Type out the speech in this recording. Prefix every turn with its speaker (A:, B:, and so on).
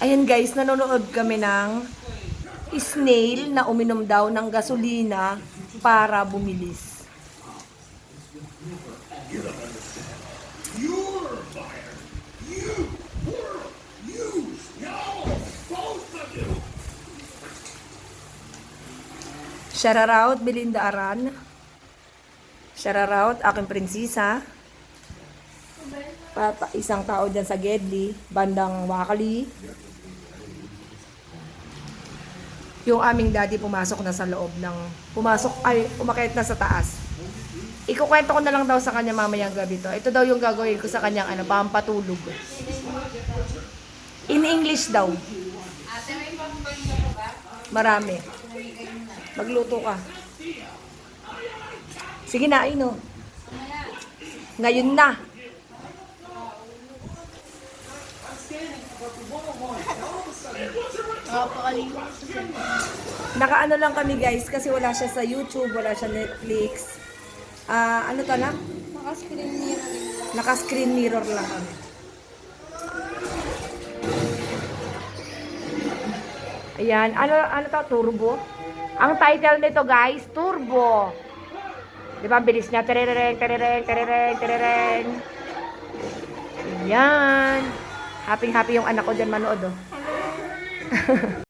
A: Ayan guys, nanonood kami ng snail na uminom daw ng gasolina para bumilis. Shoutout Belinda Aran. Shoutout aking prinsesa. Papa, isang tao dyan sa Gedli, bandang Wakali. Yung aming daddy pumasok na sa loob ng, pumasok, ay, umakit na sa taas. Ikukwento ko na lang daw sa kanya mamayang gabi to. Ito daw yung gagawin ko sa kanyang ano, pampatulog. In English daw. Marami. Magluto ka. Sige na, ino. Ngayon na. Nakaano lang kami guys kasi wala siya sa YouTube, wala siya Netflix. Ah, ano to na?
B: Naka-screen mirror.
A: Naka-screen mirror lang kami. Ayan, ano ano to turbo? Ang title nito guys, Turbo. 'Di ba bilis niya? Terereng, terereng, terereng, terereng. Ayan. Happy happy yung anak ko diyan manood oh.